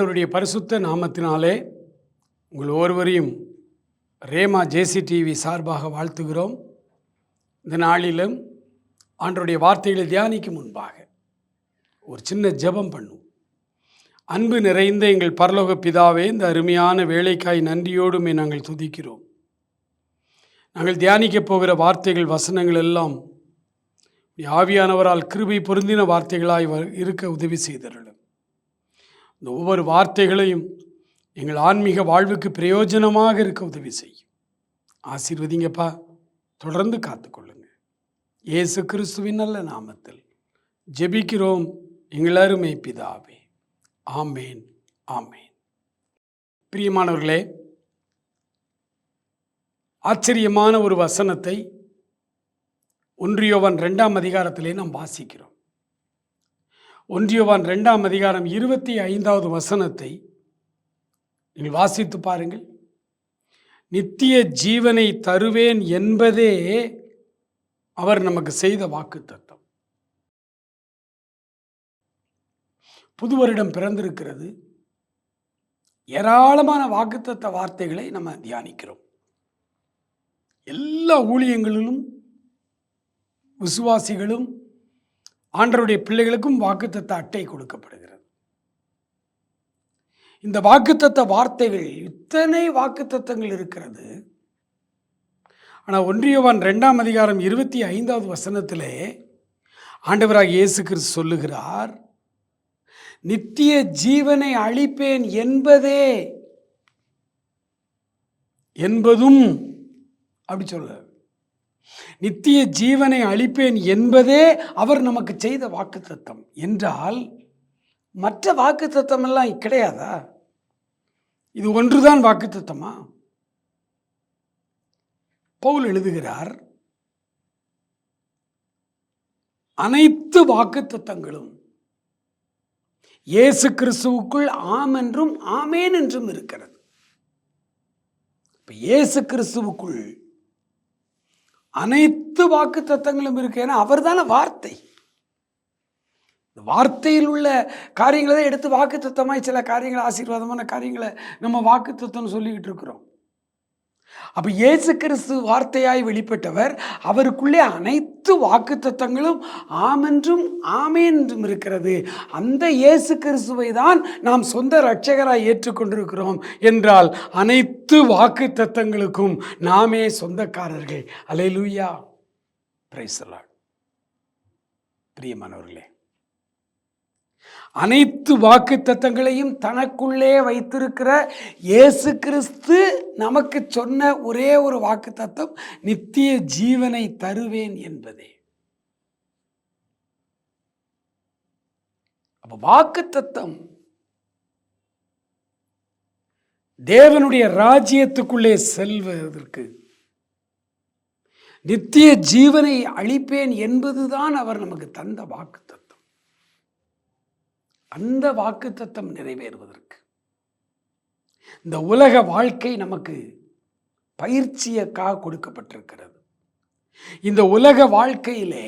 ஆண்டவருடைய பரிசுத்த நாமத்தினாலே உங்கள் ஒருவரையும் ரேமா ஜேசி டிவி சார்பாக வாழ்த்துகிறோம். இந்த நாளிலும் ஆண்டருடைய வார்த்தைகளை தியானிக்கும் முன்பாக ஒரு சின்ன ஜெபம் பண்ணும் அன்பு நிறைந்த எங்கள் பரலோக பிதாவே இந்த அருமையான வேலைக்காய் நன்றியோடுமே நாங்கள் துதிக்கிறோம். நாங்கள் தியானிக்கப் போகிற வார்த்தைகள் வசனங்கள் எல்லாம் ஆவியானவரால் கிருபை பொருந்தின வார்த்தைகளாய் இருக்க உதவி செய்தருளும். இந்த ஒவ்வொரு வார்த்தைகளையும் எங்கள் ஆன்மீக வாழ்வுக்கு பிரயோஜனமாக இருக்க உதவி செய்யும். ஆசீர்வதிங்கப்பா. தொடர்ந்து காத்துக்கொள்ளுங்க இயேசு கிறிஸ்துவின் நல்ல நாமத்தில் ஜெபிக்கிறோம். எங்கள் அருமை பிதாவே. ஆமேன். ஆமேன். பிரியமானவர்களே ஆச்சரியமான ஒரு வசனத்தை ஒன்றியோவன் ரெண்டாம் அதிகாரத்திலே நாம் வாசிக்கிறோம். ஒன்றியவான் ரெண்டாம் அதிகாரம் இருபத்தி ஐந்தாவது வசனத்தை நீங்கள் வாசித்து பாருங்கள். நித்திய ஜீவனை தருவேன் என்பதே அவர் நமக்கு செய்த வாக்குத்தத்தம். புது வருடம் பிறந்திருக்கிறது. ஏராளமான வாக்குத்தத்த வார்த்தைகளை நம்ம தியானிக்கிறோம். எல்லா ஊழியங்களிலும் விசுவாசிகளும் ஆண்டவருடைய பிள்ளைகளுக்கும் வாக்குத்தத்த அட்டை கொடுக்கப்படுகிறது. இந்த வாக்குத்தத்த வார்த்தைகள் இத்தனை வாக்குத்தத்தங்கள் இருக்கிறது. ஆனால் ஒன்றியவான் ரெண்டாம் அதிகாரம் இருபத்தி ஐந்தாவது வசனத்திலே ஆண்டவராக இயேசு கிறிஸ்து சொல்லுகிறார் நித்திய ஜீவனை அளிப்பேன் என்பதே என்பதும் அப்படி சொல்ல நித்திய ஜீவனை அளிப்பேன் என்பதே அவர் நமக்கு செய்த வாக்குத்தத்தம். என்றால் மற்ற வாக்குத்தத்தம் எல்லாம் கிடையாதா? இது ஒன்றுதான் வாக்குத்தத்தமா? பவுல் எழுதுகிறார் அனைத்து வாக்குத்தத்தங்களும் இயேசு கிறிஸ்துவுக்குள் ஆம் என்றும் ஆமேன் என்றும் இருக்கிறது. இப்ப இயேசு கிறிஸ்துவுக்குள் அனைத்து வாக்கு தத்தங்களும் இருக்கு ஏன்னா அவர் தானே வார்த்தை. இந்த வார்த்தையில் உள்ள காரியங்களை தான் எடுத்து வாக்கு தத்தமாய் சில காரியங்களை ஆசீர்வாதமான காரியங்களை நம்ம வாக்கு தத்தம்னு சொல்லிக்கிட்டு இருக்கிறோம். அப்போ இயேசு கிறிஸ்து வார்த்தையாய் வெளிப்பட்டவர் அவருக்குள்ளே அனைத்து வாக்கு தத்தங்களும் ஆமென்றும் ஆமே என்றும் இருக்கிறது. அந்த இயேசு கிறிஸ்துவை தான் நாம் சொந்த இரட்சகராய் ஏற்றுக்கொண்டிருக்கிறோம் என்றால் அனைத்து வாக்கு தத்தங்களுக்கும் நாமே சொந்தக்காரர்கள். அலையிலூயா. பிரைசலாட் பிரியமானவர்களே அனைத்து வாக்கு தத்தங்களையும் தனக்குள்ளே வைத்திருக்கிற இயேசு கிறிஸ்து நமக்கு சொன்ன ஒரே ஒரு வாக்கு தத்தம் நித்திய ஜீவனை தருவேன் என்பதே. அப்ப வாக்கு தத்தம் தேவனுடைய ராஜ்யத்துக்குள்ளே செல்வதற்கு நித்திய ஜீவனை அளிப்பேன் என்பதுதான் அவர் நமக்கு தந்த வாக்கு தத்தம். அந்த வாக்கு தத்தம் நிறைவேறுவதற்கு. இந்த உலக வாழ்க்கை நமக்கு பயிற்சியக்காக கொடுக்கப்பட்டிருக்கிறது. இந்த உலக வாழ்க்கையிலே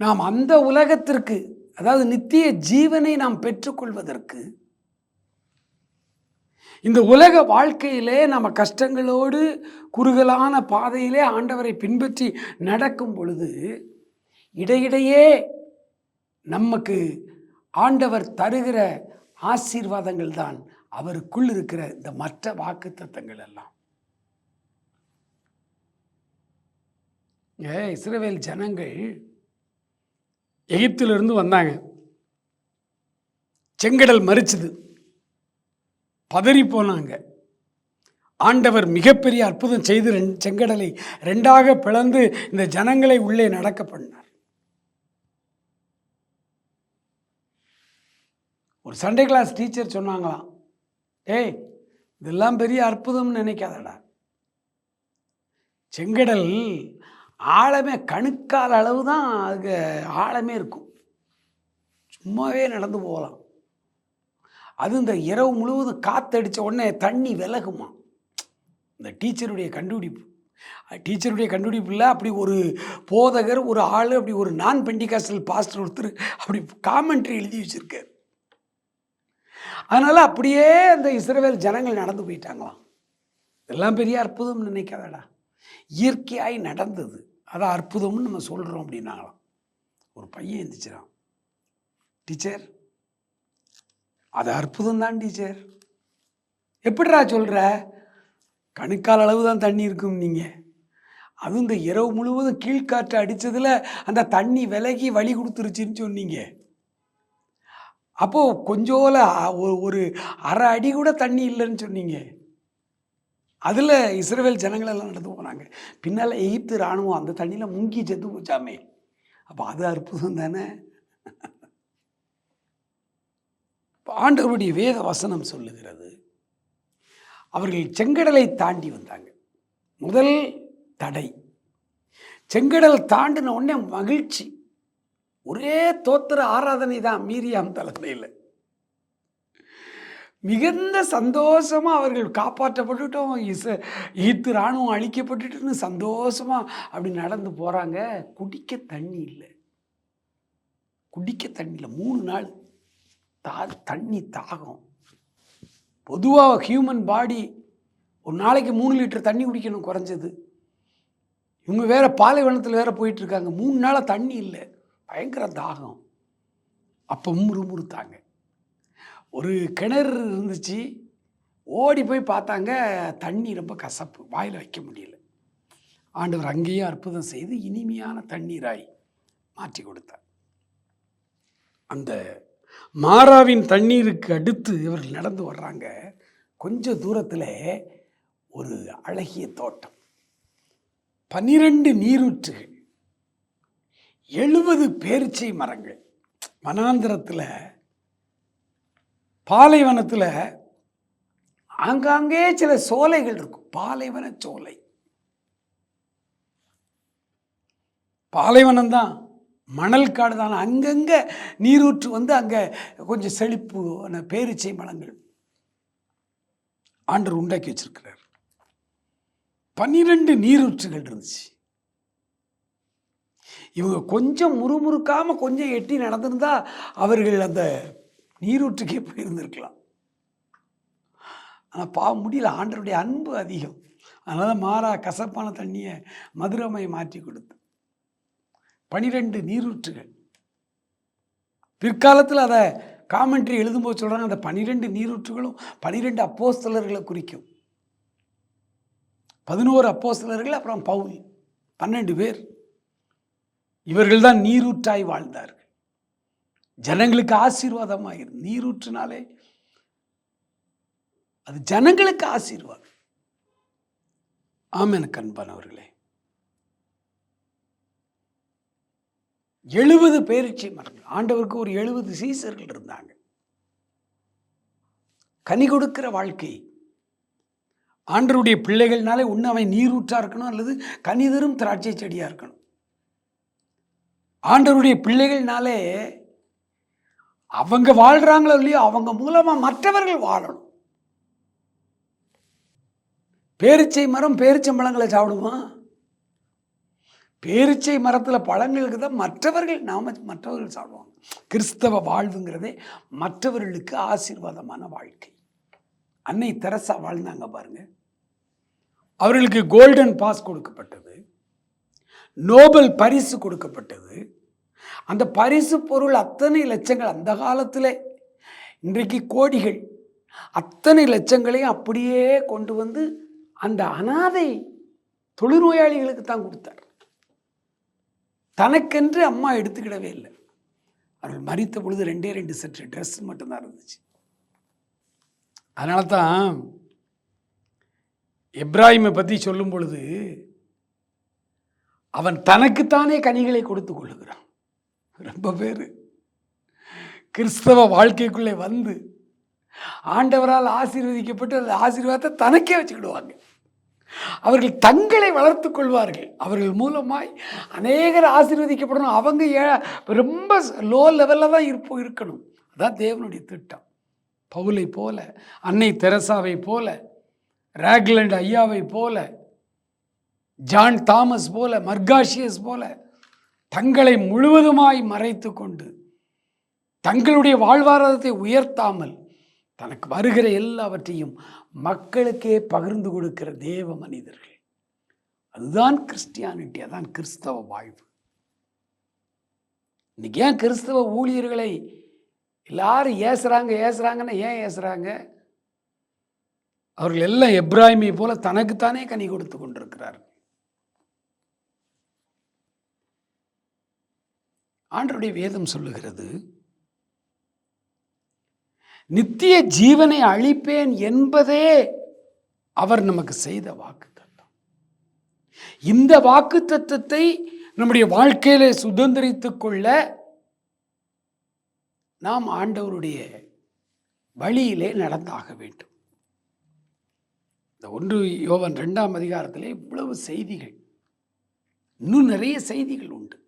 நாம் அந்த உலகத்திற்கு அதாவது நித்திய ஜீவனை நாம் பெற்றுக்கொள்வதற்கு இந்த உலக வாழ்க்கையிலே நம்ம கஷ்டங்களோடு குறுகலான பாதையிலே ஆண்டவரை பின்பற்றி நடக்கும் பொழுது இடையிடையே நமக்கு ஆண்டவர் தருகிற ஆசீர்வாதங்கள் தான் அவருக்குள் இருக்கிற இந்த மற்ற வாக்கு தத்தங்கள் எல்லாம். ஏ இஸ்ரவேல் ஜனங்கள் எகிப்திலிருந்து வந்தாங்க. செங்கடல் மறிச்சுது பதறி போனாங்க ஆண்டவர் மிகப்பெரிய அற்புதம் செய்து ரெண்- செங்கடலை ரெண்டாக பிளந்து இந்த ஜனங்களை உள்ளே நடக்க பண்ணார். ஒரு சண்டே கிளாஸ் டீச்சர் சொன்னாங்களாம் ஏய் இதெல்லாம் பெரிய அற்புதம்னு நினைக்காதடா. செங்கடல் ஆழமே கணுக்கால் அளவு தான் அதுக்கு ஆழமே இருக்கும். சும்மாவே நடந்து போகலாம். அது இந்த இரவு முழுவதும் காத்தடிச்ச உடனே தண்ணி விலகுமா? இந்த டீச்சருடைய கண்டுபிடிப்பு. டீச்சருடைய கண்டுபிடிப்பு இல்லை அப்படி ஒரு போதகர் ஒரு ஆள் அப்படி ஒரு நான் பெண்டிகாஸ்டல் பாஸ்டர் ஒருத்தர் அப்படி காமெண்ட்ரி எழுதி வச்சுருக்கார். அதனால் அப்படியே அந்த இஸ்ரவேல் ஜனங்கள் நடந்து போயிட்டாங்களாம். இதெல்லாம் பெரிய அற்புதம் நினைக்காதடா. இயற்கையாய் நடந்தது. அது அற்புதம்னு நம்ம சொல்கிறோம் அப்படின்னாங்களாம். ஒரு பையன் எழுந்திரிச்சிடான் டீச்சர் அது அற்புதம் தான் டீச்சர். எப்படிடா சொல்கிற கணுக்கால் அளவு தான் தண்ணி இருக்கும் நீங்கள் அதுவும் இந்த இரவு முழுவதும் கீழ்காற்று அடித்ததில் அந்த தண்ணி விலகி வழி கொடுத்துருச்சின்னு சொன்னீங்க. அப்போது கொஞ்சோல ஒரு அரை அடி கூட தண்ணி இல்லைன்னு சொன்னீங்க. அதில் இஸ்ரேல் ஜனங்களெல்லாம் நடந்து போனாங்க. பின்னால் எகிப்து இராணுவம் அந்த தண்ணியில் முங்கி செத்து போச்சாமே. அப்போ அது அற்புதம் தானே? ஆண்டவருடைய வேத வசனம் சொல்லுகிறது. அவர்கள் செங்கடலை தாண்டி வந்தாங்க. முதல் தடை. செங்கடல் தாண்டின உடனே மகிழ்ச்சி. ஒரே தோத்திர ஆராதனை தான் மீரியாம் தலைமையில். மிகுந்த சந்தோஷமாக அவர்கள் காப்பாற்றப்பட்டுட்டோம். இச ஈத்து இராணுவம் அழிக்கப்பட்டுட்டுன்னு சந்தோஷமாக அப்படி நடந்து போகிறாங்க குடிக்க தண்ணி இல்லை. குடிக்க தண்ணி இல்லை. மூணு நாள் தா தண்ணி தாகம். பொதுவாக ஹியூமன் பாடி ஒரு நாளைக்கு மூணு லிட்டர் தண்ணி குடிக்கணும் குறைஞ்சது. இவங்க வேறு பாலைவனத்தில் வேற போயிட்டுருக்காங்க மூணு நாளாக தண்ணி இல்லை. பயங்கர தாகம். அப்போ முறுமுறுத்தாங்க ஒரு கிணறு இருந்துச்சு. ஓடி போய் பார்த்தாங்க தண்ணி ரொம்ப கசப்பு. வாயில் வைக்க முடியல. ஆண்டவர் அங்கேயே அற்புதம் செய்து இனிமையான தண்ணீராய் மாற்றி கொடுத்தார். அந்த மாறாவின் தண்ணீருக்கு அடுத்து இவர்கள் நடந்து வர்றாங்க. கொஞ்ச தூரத்தில் ஒரு அழகிய தோட்டம். பனிரெண்டு நீரூற்றுகள். எழுபது பேரிச்சை மரங்கள். வனாந்திரத்தில் பாலைவனத்தில் ஆங்காங்கே சில சோலைகள் இருக்கும். பாலைவன சோலை. பாலைவனம் தான் மணல் காடு தான். அங்கங்கே நீரூற்று வந்து அங்கே கொஞ்சம் செழிப்பு பேரிச்சை மரங்கள். ஆண்டர் உண்டாக்கி வச்சிருக்கிறார். பன்னிரெண்டு நீரூற்றுகள் இருந்துச்சு. இவங்க கொஞ்சம் முறுமுறுக்காமல் கொஞ்சம் எட்டி நடந்திருந்தா அவர்கள் அந்த நீரூற்றுக்கே போயிருந்திருக்கலாம். ஆனால் பாவம் முடியல ஆண்டருடைய அன்பு அதிகம். அதனால் மாறா கசப்பான தண்ணியை மதுரமை மாற்றி கொடுத்து. பனிரெண்டு நீரூற்றுகள். பிற்காலத்தில் அதை காமெண்ட்ரி எழுதும்போது சொல்கிறாங்க அந்த பனிரெண்டு நீரூற்றுகளும் பனிரெண்டு அப்போஸ்தலர்களை குறிக்கும். பதினோரு அப்போஸ்தலர்கள் அப்புறம் பவுல். பன்னெண்டு பேர். இவர்கள்தான் நீரூற்றாய் வாழ்ந்தார்கள். ஜனங்களுக்கு ஆசீர்வாதமாக இருந்து நீரூற்றுனாலே அது ஜனங்களுக்கு ஆசீர்வாதம். ஆம் எனக்கு அன்பானவர்களே எழுபது பேரிச்சை மரங்கள். ஆண்டவருக்கு ஒரு எழுபது சீசர்கள் இருந்தாங்க. கனி கொடுக்கிற வாழ்க்கை. ஆண்டருடைய பிள்ளைகள்னாலே ஒன்று அவன் நீரூற்றா இருக்கணும் அல்லது கனிதரும் திராட்சை செடியாக இருக்கணும். ஆண்டவருடைய பிள்ளைகள்னாலே அவங்க வாழ்கிறாங்களோ இல்லையோ அவங்க மூலமாக மற்றவர்கள் வாழணும். பேரிச்சை மரம் பேரிச்சம்பழங்களை சாப்பிடுமா? பேரிச்சை மரத்தில் பழங்களுக்கு தான் மற்றவர்கள் நாம மற்றவர்கள் சாப்பிடுவாங்க. கிறிஸ்தவ வாழ்வுங்கிறதே மற்றவர்களுக்கு ஆசீர்வாதமான வாழ்க்கை. அன்னை தெரசா வாழ்ந்தாங்க பாருங்க. அவர்களுக்கு கோல்டன் பாஸ் கொடுக்கப்பட்டது. நோபல் பரிசு கொடுக்கப்பட்டது. அந்த பரிசு பொருள் அத்தனை லட்சங்கள் அந்த காலத்தில். இன்றைக்கு கோடிகள். அத்தனை லட்சங்களையும் அப்படியே கொண்டு வந்து அந்த அனாதை தொழுநோயாளிகளுக்கு தான் கொடுத்தார். தனக்கென்று அம்மா எடுத்துக்கிடவே இல்லை. அவர்கள் மறித்த பொழுது ரெண்டே ரெண்டு செட்டு ட்ரெஸ் மட்டும்தான் இருந்துச்சு. அதனால தான் எப்ராஹிமை பற்றி சொல்லும் பொழுது அவன் தனக்குத்தானே கனிகளை கொடுத்து கொள்ளுகிறான். ரொம்ப பேர். கிறிஸ்தவ வாழ்க்கைக்குள்ளே வந்து ஆண்டவரால் ஆசீர்வதிக்கப்பட்டு அந்த ஆசீர்வாதத்தை தனக்கே வச்சுக்கிடுவாங்க. அவர்கள் தங்களை வளர்த்து கொள்வார்கள். அவர்கள் மூலமாய் அநேகர் ஆசீர்வதிக்கப்படணும். அவங்க ஏ ரொம்ப லோ லெவலில் தான் இருப்போம் இருக்கணும். அதான் தேவனுடைய திட்டம். பவுலை போல அன்னை தெரசாவை போல ராக்லண்ட் ஐயாவை போல ஜான் தாமஸ் போல மர்காஷியஸ் போல தங்களை முழுவதுமாய் மறைத்து கொண்டு தங்களுடைய வாழ்வாதாரத்தை உயர்த்தாமல் தனக்கு வருகிற எல்லாவற்றையும் மக்களுக்கே பகிர்ந்து கொடுக்கிற தேவ மனிதர்கள். அதுதான் கிறிஸ்டியானிட்டி அதான் கிறிஸ்தவ வாழ்வு. இன்னைக்கு ஏன் கிறிஸ்தவ ஊழியர்களை எல்லாரும் ஏசுறாங்க ஏசுறாங்கன்னா ஏன் ஏசுறாங்க? அவர்கள் எல்லாம் எப்ராஹிமை போல தனக்குத்தானே கனி கொடுத்து கொண்டிருக்கிறார்கள். ஆண்டருடைய வேதம் சொல்லுகிறது நித்திய ஜீவனை அழிப்பேன் என்பதே அவர் நமக்கு செய்த வாக்கு தத்துவம் இந்த வாக்கு தத்துவத்தை நம்முடைய வாழ்க்கையில சுதந்திரித்துக் கொள்ள நாம் ஆண்டவருடைய வழியிலே நடந்தாக வேண்டும். இந்த ஒன்று யோவன் ரெண்டாம் அதிகாரத்திலே இவ்வளவு செய்திகள் இன்னும் நிறைய செய்திகள் உண்டு.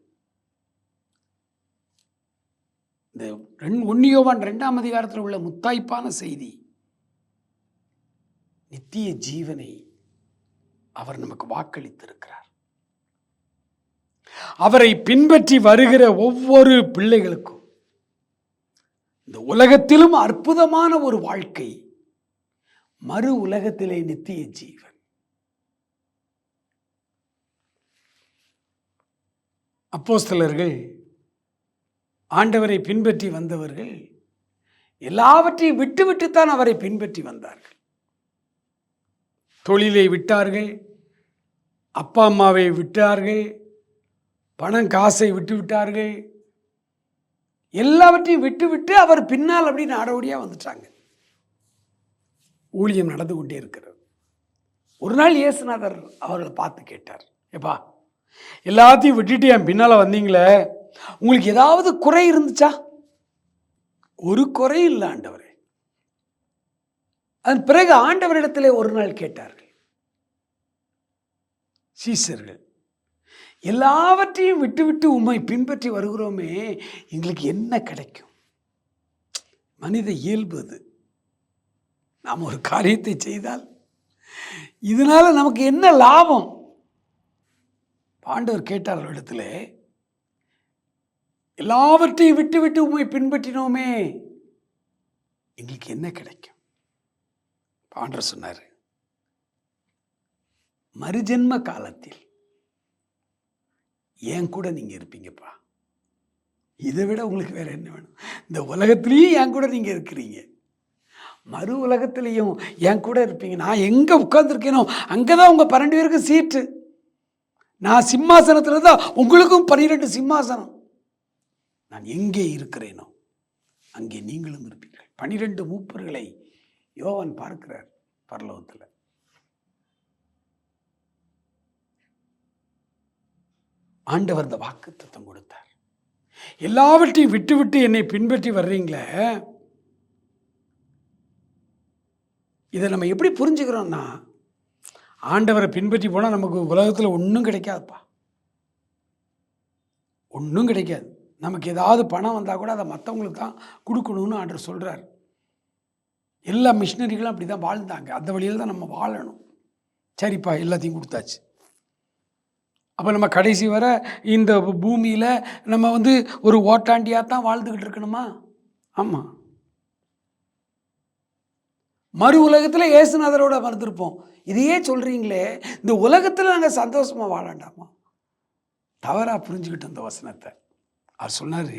இந்த ரெண் ஒன்று ரெண்டாம் அதிகாரத்தில் உள்ள முத்தாய்ப்பான செய்தி. நித்திய ஜீவனை அவர் நமக்கு வாக்களித்திருக்கிறார். அவரை பின்பற்றி வருகிற ஒவ்வொரு பிள்ளைகளுக்கும் இந்த உலகத்திலும் அற்புதமான ஒரு வாழ்க்கை மறு உலகத்திலே நித்திய ஜீவன். அப்போஸ்தலர்கள் ஆண்டவரை பின்பற்றி வந்தவர்கள் எல்லாவற்றையும் விட்டுவிட்டுத்தான் அவரை பின்பற்றி வந்தார்கள். தொழிலை விட்டார்கள் அப்பா அம்மாவை விட்டார்கள் பணம் காசை விட்டு விட்டார்கள். எல்லாவற்றையும் விட்டுவிட்டு அவர் பின்னால் அப்படி நாடோடியாக வந்துட்டாங்க. ஊழியம் நடந்து கொண்டே இருக்கிறது. ஒரு நாள் இயேசுநாதர் அவர்களை பார்த்து கேட்டார் எப்பா எல்லாத்தையும் விட்டுட்டு என் பின்னால் வந்தீங்களே உங்களுக்கு ஏதாவது குறை இருந்துச்சா? ஒரு குறை இல்லை ஆண்டவரே. அதன் பிறகு ஆண்டவரிடத்திலே ஒரு நாள் கேட்டார்கள். சீசர்கள் எல்லாவற்றையும் விட்டுவிட்டு உம்மை பின்பற்றி வருகிறோமே எங்களுக்கு என்ன கிடைக்கும்? மனித இயல்பு அது. நாம் ஒரு காரியத்தை செய்தால் இதனால நமக்கு என்ன லாபம்? பாண்டவர் கேட்டார் இடத்துல எல்லாவற்றையும் விட்டு விட்டு உண்மை பின்பற்றினோமே. எங்களுக்கு என்ன கிடைக்கும்? பாண்டர் சொன்னார் மறுஜென்ம காலத்தில் என் கூட நீங்கள் இருப்பீங்கப்பா. இதை விட உங்களுக்கு வேற என்ன வேணும்? இந்த உலகத்திலையும் என் கூட நீங்க இருக்கிறீங்க. மறு உலகத்திலையும் என் கூட இருப்பீங்க. நான் எங்க உட்கார்ந்துருக்கேனோ அங்கதான் உங்க பன்னெண்டு பேருக்கும் சீட்டு. நான் சிம்மாசனத்துல தான் உங்களுக்கும் பன்னிரெண்டு சிம்மாசனம். நான் எங்கே இருக்கிறேனோ அங்கே நீங்களும் இருப்பீர்கள். பனிரெண்டு மூப்பர்களை யோவன் பார்க்கிறார் பரலோகத்தில். ஆண்டவர் இந்த வாக்கு தத்துவம் கொடுத்தார். எல்லாவற்றையும் விட்டு விட்டு என்னை பின்பற்றி வர்றீங்களே? இதை நம்ம எப்படி புரிஞ்சுக்கிறோம்னா ஆண்டவரை பின்பற்றி போனால் நமக்கு உலகத்தில் ஒன்றும் கிடைக்காதுப்பா. ஒன்றும் கிடைக்காது. நமக்கு ஏதாவது பணம் வந்தால் கூட அதை மற்றவங்களுக்கு தான் கொடுக்கணும்னு ஆண்டர் சொல்கிறார் எல்லா மிஷினரிகளும் அப்படி தான் வாழ்ந்தாங்க. அந்த வழியில் தான் நம்ம வாழணும். சரிப்பா எல்லாத்தையும் கொடுத்தாச்சு. அப்போ நம்ம கடைசி வர இந்த பூமியில் நம்ம வந்து ஒரு ஓட்டாண்டியாக தான் வாழ்ந்துக்கிட்டு இருக்கணுமா? ஆமாம் மறு உலகத்தில் ஏசுநாதரோட மறந்துருப்போம். இதையே சொல்கிறீங்களே இந்த உலகத்தில் நாங்கள் சந்தோஷமாக வாழாண்டாமா? தவறாக புரிஞ்சுக்கிட்டோம் இந்த வசனத்தை. அவர் சொன்னார்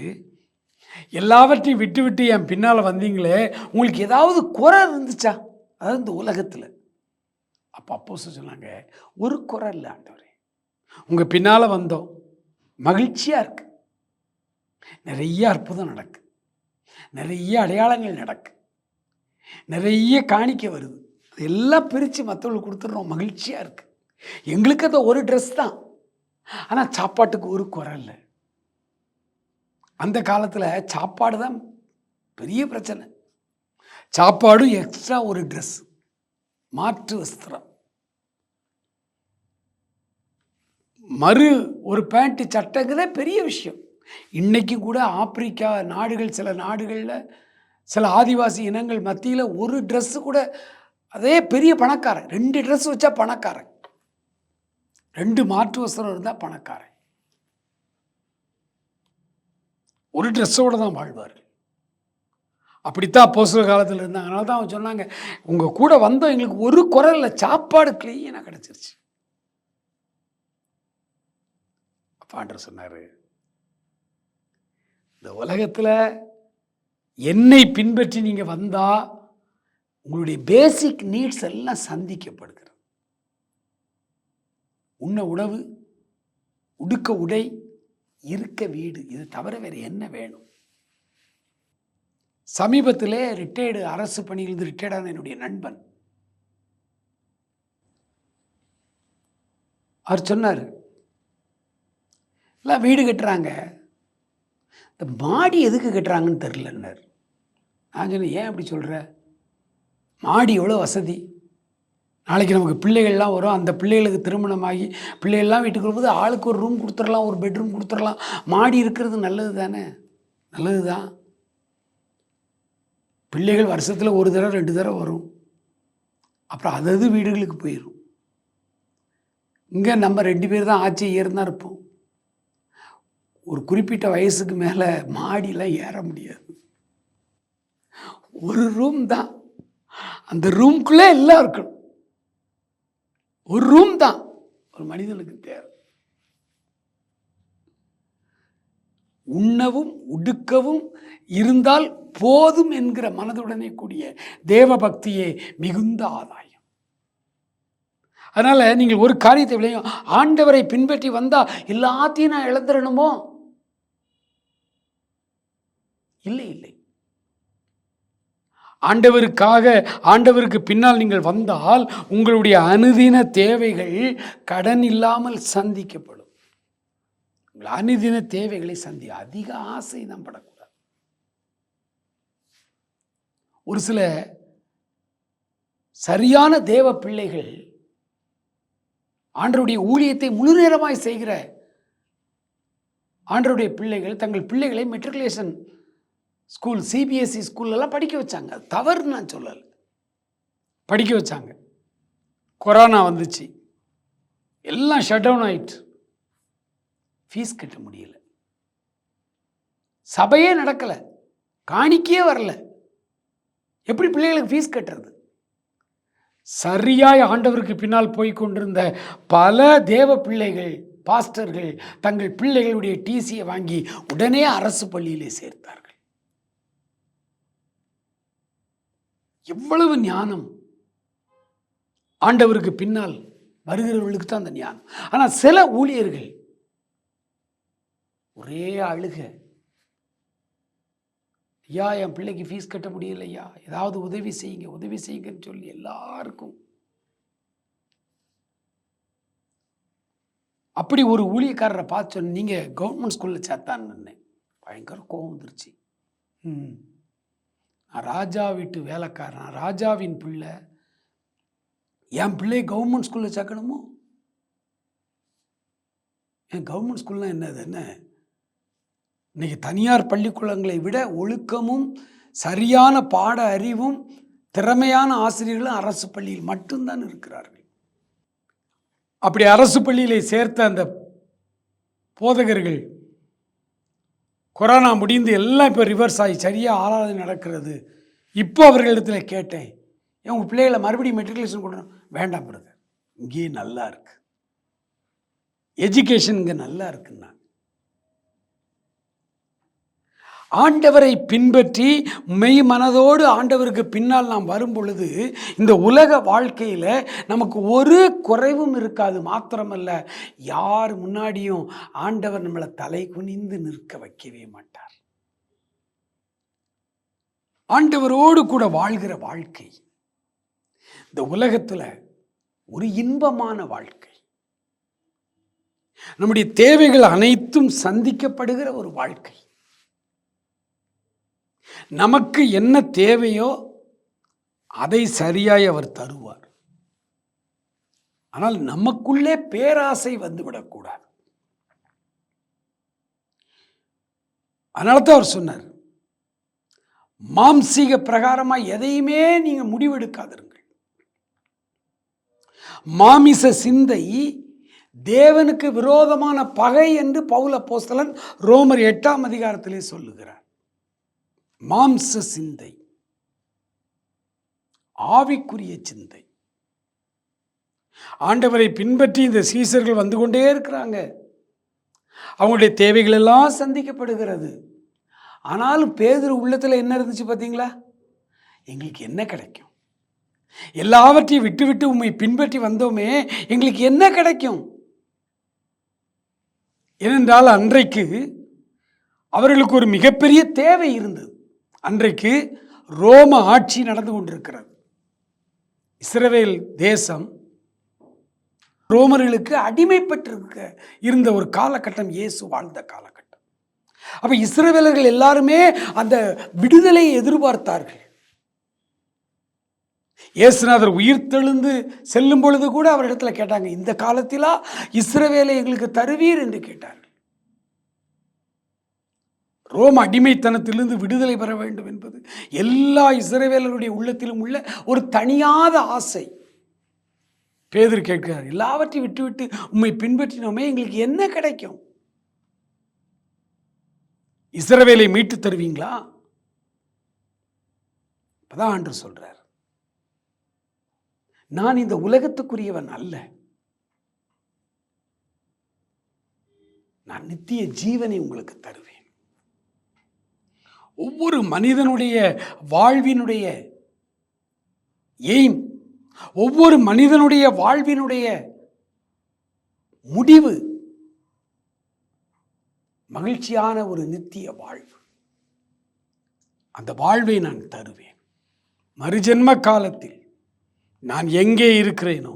எல்லாவற்றையும் விட்டு விட்டு என் பின்னால் வந்தீங்களே உங்களுக்கு ஏதாவது குறை இருந்துச்சா? அதாவது இந்த உலகத்தில். அப்போ அப்போ சொன்னாங்க ஒரு குறை இல்லை ஆண்டவரே. உங்கள் பின்னால் வந்தோம். மகிழ்ச்சியாக இருக்கு. நிறைய அற்புதம் நடக்கு. நிறைய அடையாளங்கள் நடக்கு. நிறைய காணிக்க வருது. அது எல்லாம் பிரித்து மற்றவங்களுக்கு கொடுத்துட்றோம். மகிழ்ச்சியாக இருக்குது எங்களுக்கு அது ஒரு ட்ரெஸ் தான். ஆனால் சாப்பாட்டுக்கு ஒரு குறை இல்லை. அந்த காலத்தில் சாப்பாடு தான் பெரிய பிரச்சனை. சாப்பாடும் எக்ஸ்ட்ரா ஒரு ட்ரெஸ் மாற்று வஸ்திரம். மறு ஒரு பேண்ட்டு சட்டைங்கிறதே பெரிய விஷயம். இன்னைக்கு கூட ஆப்பிரிக்கா நாடுகள் சில நாடுகளில் சில ஆதிவாசி இனங்கள் மத்தியில் ஒரு ட்ரெஸ்ஸு கூட அதே பெரிய பணக்காரன். ரெண்டு ட்ரெஸ் வச்சா பணக்காரன். ரெண்டு மாற்று வஸ்திரம் இருந்தால் பணக்காரன். ஒரு ட்ரெஸ்ஸோடு தான் வாழ்வார்கள். அப்படித்தான் அப்போஸ்தல காலத்தில் இருந்தாங்க. அதனால தான் அவங்க சொன்னாங்க உங்கள் கூட வந்தோம் எங்களுக்கு ஒரு குரலில் சாப்பாடு கிளீனாக கிடச்சிருச்சு. அப்பாண்டர் சொன்னார் இந்த உலகத்தில் என்னை பின்பற்றி நீங்கள் வந்தால் உங்களுடைய பேசிக் நீட்ஸ் எல்லாம் சந்திக்கப்படுகிறது. உண்ண உணவு உடுக்க உடை இருக்க வீடு இது தவிர வேறு என்ன வேணும்? சமீபத்திலே ரிட்டையர்டு அரசு பணியிலிருந்து ரிட்டையர்டான என்னுடைய நண்பன். அவர் சொன்னார் எல்லாம் வீடு கட்டுறாங்க. இந்த மாடி எதுக்கு கட்டுறாங்கன்னு தெரிலன்னார் நான் சொன்னேன் ஏன் அப்படி சொல்கிற மாடி எவ்வளோ வசதி? நாளைக்கு நமக்கு பிள்ளைகள்லாம் வரும். அந்த பிள்ளைகளுக்கு திருமணமாகி பிள்ளைகள்லாம் வீட்டுக்கு வரும்போது ஆளுக்கு ஒரு ரூம் கொடுத்துடலாம் ஒரு பெட்ரூம் கொடுத்துடலாம். மாடி இருக்கிறது நல்லது தானே? நல்லது தான். பிள்ளைகள் வருஷத்தில் ஒரு தடவை ரெண்டு தடவை வரும். அப்புறம் அதது வீடுகளுக்கு போயிடும் இங்கே நம்ம ரெண்டு பேர் தான் ஆட்சி ஏறுதான் இருப்போம். ஒரு குறிப்பிட்ட வயசுக்கு மேலே மாடியெலாம் ஏற முடியாது. ஒரு ரூம் தான். அந்த ரூம்குள்ளே எல்லாம் இருக்கணும். ஒரு ரூம் தான். ஒரு மனிதனுக்கு தேவை. உண்ணவும் உடுக்கவும் இருந்தால் போதும் என்கிற மனதுடனே கூடிய தேவ பக்தியே மிகுந்த ஆதாயம். அதனால நீங்கள் ஒரு காரியத்தை விளையும். ஆண்டவரை பின்பற்றி வந்தால் எல்லாத்தையும் நான் இழந்துடணுமோ இல்லை இல்லை. ஆண்டவருக்காக ஆண்டவருக்கு பின்னால் நீங்கள் வந்தால் உங்களுடைய அனுதின தேவைகள் கடன் இல்லாமல் சந்திக்கப்படும். உங்கள் அனுதின தேவைகளை சந்தி அதிக ஆசை தான் படக்கூடாது. ஒரு சில சரியான தேவ பிள்ளைகள் ஆண்டருடைய ஊழியத்தை முழு நேரமாய் செய்கிற ஆண்டருடைய பிள்ளைகள் தங்கள் பிள்ளைகளை மெட்ரிகுலேஷன் ஸ்கூல் சிபிஎஸ்சி ஸ்கூல்லலாம் படிக்க வச்சாங்க. அது தவறுன்னு நான் சொல்லலை. படிக்க வச்சாங்க. கொரோனா வந்துச்சு. எல்லாம் ஷட் டவுன் ஆயிட்டு. ஃபீஸ் கட்ட முடியல. சபையே நடக்கலை. காணிக்கையே வரல. எப்படி பிள்ளைகளுக்கு ஃபீஸ் கட்டுறது? சரியாய் ஆண்டவருக்கு பின்னால் போய் கொண்டிருந்த பல தேவ பிள்ளைகள் பாஸ்டர்கள் தங்கள் பிள்ளைகளுடைய டிசியை வாங்கி உடனே அரசு பள்ளியிலே சேர்த்தார்கள். எவ்வளவு ஞானம்? ஆண்டவருக்கு பின்னால் வருகிறவர்களுக்கு தான் அந்த ஞானம். ஆனால் சில ஊழியர்கள் ஒரே அழுக ஐயா என் பிள்ளைக்கு ஃபீஸ் கட்ட முடியலையா? ஏதாவது உதவி செய்யுங்க உதவி செய்யுங்கன்னு சொல்லி எல்லாருக்கும். அப்படி ஒரு ஊழியக்காரரை பார்த்து சொன்ன நீங்கள் கவர்மெண்ட் ஸ்கூலில் சேர்த்தான்னு பயங்கர கோவம் வந்துருச்சு. ம். ராஜா வீட்டு வேலைக்காரன் ராஜாவின் பிள்ளை என் பிள்ளை கவர்மெண்ட் ஸ்கூலில் சேர்க்கணுமோ? என் கவர்மெண்ட் ஸ்கூல்லாம் என்னது என்ன? இன்றைக்கி தனியார் பள்ளிக்கூடங்களை விட ஒழுக்கமும் சரியான பாட அறிவும் திறமையான ஆசிரியர்களும் அரசு பள்ளியில் மட்டும்தான் இருக்கிறார்கள். அப்படி அரசு பள்ளியிலே சேர்த்த அந்த போதகர்கள் கொரோனா முடிந்து எல்லாம் இப்போ ரிவர்ஸ் ஆகி சரியாக ஆராதனை நடக்கிறது. இப்போ அவர்களிடத்தில் கேட்டேன். என் உங்கள் பிள்ளைகளை மறுபடியும் மெட்ரிகுலேஷன் கொடுக்கணும் வேண்டாம் பிரதர் இங்கேயே நல்லா இருக்குது எஜுகேஷன் இங்கே நல்லா இருக்குன்னா ஆண்டவரை பின்பற்றி மெய் மனதோடு ஆண்டவருக்கு பின்னால் நாம் வரும் பொழுது இந்த உலக வாழ்க்கையில் நமக்கு ஒரு குறைவும் இருக்காது. மாத்திரமல்ல யார் முன்னாடியும் ஆண்டவர் நம்மளை தலை குனிந்து நிற்க வைக்கவே மாட்டார். ஆண்டவரோடு கூட வாழ்கிற வாழ்க்கை இந்த உலகத்தில் ஒரு இன்பமான வாழ்க்கை. நம்முடைய தேவைகள் அனைத்தும் சந்திக்கப்படுகிற ஒரு வாழ்க்கை. நமக்கு என்ன தேவையோ அதை சரியாய் அவர் தருவார். ஆனால் நமக்குள்ளே பேராசை வந்துவிடக்கூடாது அதனால தான் அவர் சொன்னார் மாம்சீக பிரகாரமாக எதையுமே நீங்கள் முடிவெடுக்காதிருங்கள். மாமிச சிந்தை தேவனுக்கு விரோதமான பகை என்று பவுல போஸ்தலன் ரோமர் எட்டாம் அதிகாரத்திலே சொல்லுகிறார். மாம்ச சிந்தை ஆவிக்குரிய சிந்தை. ஆண்டவரை பின்பற்றி இந்த சீசர்கள் வந்து கொண்டே இருக்கிறாங்க. அவங்களுடைய தேவைகள் எல்லாம் சந்திக்கப்படுகிறது. ஆனாலும் பேதர் உள்ளத்தில் என்ன இருந்துச்சு பார்த்தீங்களா எங்களுக்கு என்ன கிடைக்கும்? எல்லாவற்றையும் விட்டு விட்டு உண்மை பின்பற்றி வந்தோமே எங்களுக்கு என்ன கிடைக்கும்? ஏனென்றால் அன்றைக்கு அவர்களுக்கு ஒரு மிகப்பெரிய தேவை இருந்தது. அன்றைக்கு ரோம ஆட்சி நடந்து கொண்டிருக்கிறது. இஸ்ரவேல் தேசம் ரோமர்களுக்கு அடிமைப்பட்டிருக்க இருந்த ஒரு காலகட்டம் இயேசு வாழ்ந்த காலகட்டம். அப்போ இஸ்ரவேலர்கள் எல்லாருமே அந்த விடுதலையை எதிர்பார்த்தார்கள். இயேசுநாதர் உயிர் தெழுந்து செல்லும் பொழுது கூட அவரிடத்தில் கேட்டாங்க இந்த காலத்திலா இஸ்ரவேலை எங்களுக்கு தருவீர்? என்று கேட்டார்கள். ரோம அடிமைத்தனத்திலிருந்து விடுதலை பெற வேண்டும் என்பது எல்லா இஸ்ரவேலருடைய உள்ளத்திலும் உள்ள ஒரு தனியாத ஆசை. பேதர் கேட்கிறார் எல்லாவற்றையும் விட்டுவிட்டு உம்மை பின்பற்றினோமே எங்களுக்கு என்ன கிடைக்கும்? இஸ்ரவேலை மீட்டு தருவீங்களா? அப்பதான் ஆண்டு சொல்றார் நான் இந்த உலகத்துக்குரியவன் அல்ல. நான் நித்திய ஜீவனை உங்களுக்கு தருவேன். ஒவ்வொரு மனிதனுடைய வாழ்வினுடைய எய்ம் ஒவ்வொரு மனிதனுடைய வாழ்வினுடைய முடிவு மகிழ்ச்சியான ஒரு நித்திய வாழ்வு. அந்த வாழ்வை நான் தருவேன். மறுஜென்ம காலத்தில் நான் எங்கே இருக்கிறேனோ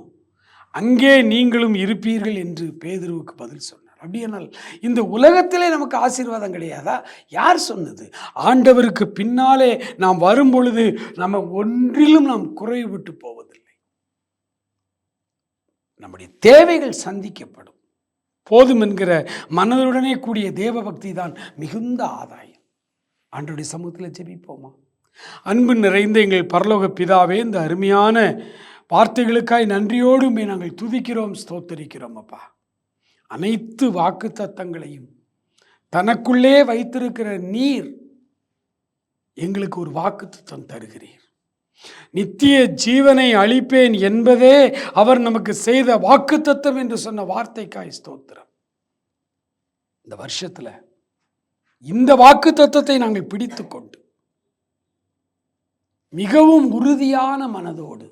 அங்கே நீங்களும் இருப்பீர்கள் என்று பேதுருவுக்கு பதில் சொன்னார். அப்படியானால் இந்த உலகத்திலே நமக்கு ஆசீர்வாதம் கிடையாதா? யார் சொன்னது? ஆண்டவருக்கு பின்னாலே நாம் வரும் பொழுது நம்ம ஒன்றிலும் நாம் குறைவுபட்டு போவதில்லை. நம்முடைய தேவைகள் சந்திக்கப்படும். போதும் என்கிற மனதுடனே கூடிய தேவ பக்தி தான் மிகுந்த ஆதாயம். ஆண்டுடைய சமூகத்தில் ஜெபிப்போமா? அன்பு நிறைந்த எங்கள் பரலோக பிதாவே இந்த அருமையான வார்த்தைகளுக்காய் நன்றியோடு நாங்கள் துதிக்கிறோம் ஸ்தோத்தரிக்கிறோம் அப்பா. அனைத்து வாக்கு தத்தங்களையும் தனக்குள்ளே வைத்திருக்கிற நீர் எங்களுக்கு ஒரு வாக்கு தத்தம் தருகிறீர். நித்திய ஜீவனை அளிப்பேன் என்பதே அவர் நமக்கு செய்த வாக்கு தத்தம் என்று சொன்ன வார்த்தைக்காய் ஸ்தோத்திரம். இந்த வருஷத்தில் இந்த வாக்கு தத்தத்தை நாங்கள் பிடித்து கொண்டு மிகவும் உறுதியான மனதோடு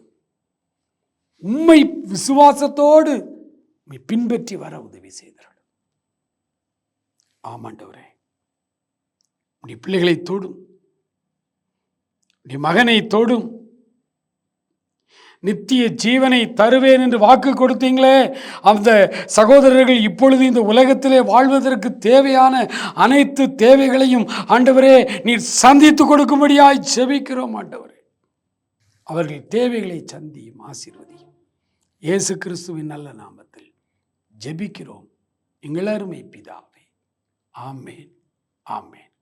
உண்மை விசுவாசத்தோடு உம்மை பின்பற்றி வர உதவி செய்தார்கள் ஆமாண்டவரே உடைய பிள்ளைகளை தொடும். உடைய மகனை தொடும். நித்திய ஜீவனை தருவேன் என்று வாக்கு கொடுத்தீங்களே. அந்த சகோதரர்கள் இப்பொழுது இந்த உலகத்திலே வாழ்வதற்கு தேவையான அனைத்து தேவைகளையும் ஆண்டவரே நீர் சந்தித்து கொடுக்கும்படியாய் செபிக்கிறோம் ஆண்டவரே. அவர்கள் தேவைகளை சந்தியும் ஆசீர்வதியும். இயேசு கிறிஸ்துவின் நல்ல நாமத்தில். ஜெபிக்கிறோம். எங்களருமை பிதாவே. ஆமேன். ஆமேன்.